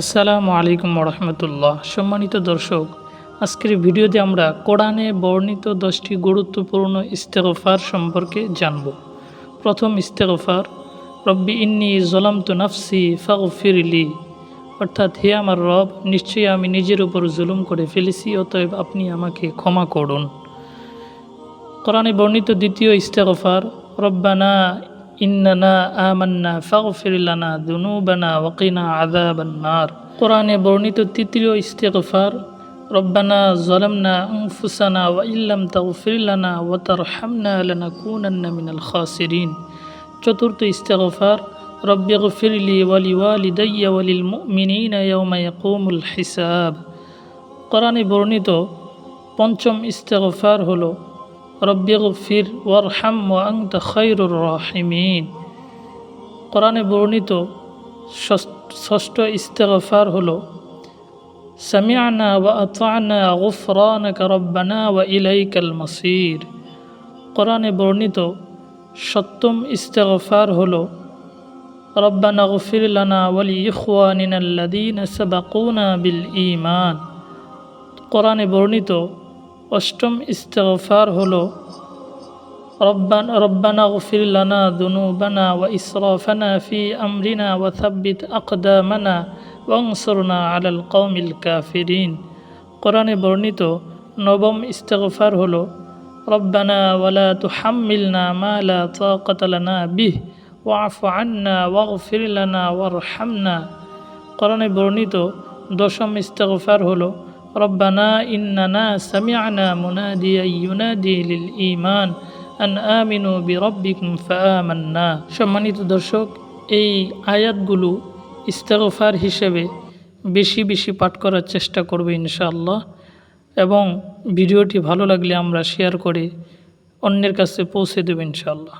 আসসালামু আলাইকুম রহমতুল্লাহ সম্মানিত দর্শক, আজকের ভিডিওতে আমরা কোরআনে বর্ণিত দশটি গুরুত্বপূর্ণ ইস্তেগফার সম্পর্কে জানব। প্রথম ইস্তেগফার, রব্বি ইন্নি জলাম তু নাফসি ফাগফিরলি। অর্থাৎ, হে আমার রব, নিশ্চয়ই আমি নিজের উপর জুলুম করে ফেলেছি, অতএব আপনি আমাকে ক্ষমা করুন। কোরআনে বর্ণিত দ্বিতীয় ইস্তেগফার, রব্বানা ইন্নানা আমান্না ফাগফির লানা দুনুবানা ওয়াকিনা আযাবান নার কোরআনে বর্ণিত তৃতীয় ইস্তেগফার, রব্বানা যালামনা আনফুসানা ওয়া ইল্লাম তাগফির লানা ওয়া তারহামনা লানাকুনান্না মিনাল খাসিরিন। চতুর্থ ইস্তেগফার, রব্বি গফিরলি ওয়ালি ওয়ালিদাইয়া ওয়ালিল মুমিনিনা ইয়াওমা ইয়াকুমুল হিসাব। কোরআনে বর্ণিত পঞ্চম ইস্তেগফার হলো রব্বি গফির ওয়ারহাম ওয়া খৈরুর রাহিমিন। কোরআনে বর্ণিত ষষ্ঠ- ইস্তেগফার হলো, সামিআনা ওয়া আতানা গুফরানাকা রব্বানা ওয়া ইলাইকাল মাসির। কোরআনে বর্ণিত সপ্তম ইস্তেগফার হলো, রব্বানা গফির লানা ওয়ালি ইখওয়ানিনা আল্লাযীনা সাবাকুনা বিল ঈমান। কোরআনে বর্ণিত অষ্টম ইস্তফার হল, রব্বান, রব্বানা উফিল্লানা দুনু বানা ওয়া ইসরাফানা ফি আমরিনা ওয়া থাব্বিত আকদামানা ওয়াংসরনা আলাল কৌমিল কাফিরিন। কোরআনে বর্ণিত নবম ইস্তফার হল, রব্বানা ওয়ালা তুহাম্মিলনা মা লা তাকাতালানা বিহ ওয়াফু আন্না ওয়াগফিরলানা হামনা কোরআনে বর্ণিত দশম ইস্তফার হলো ইন্নানা সামিআনা মুনাদিয়া ইউনাদি লিল ঈমান আন আমিনু বিরব্বিকুম ফাআমান্না সম্মানিত দর্শক, এই আয়াতগুলো ইস্তেগফার হিসেবে বেশি বেশি পাঠ করার চেষ্টা করবে ইনশাআল্লাহ এবং ভিডিওটি ভালো লাগলে আমরা শেয়ার করে অন্যের কাছে পৌঁছে দেব ইনশাআল্লাহ।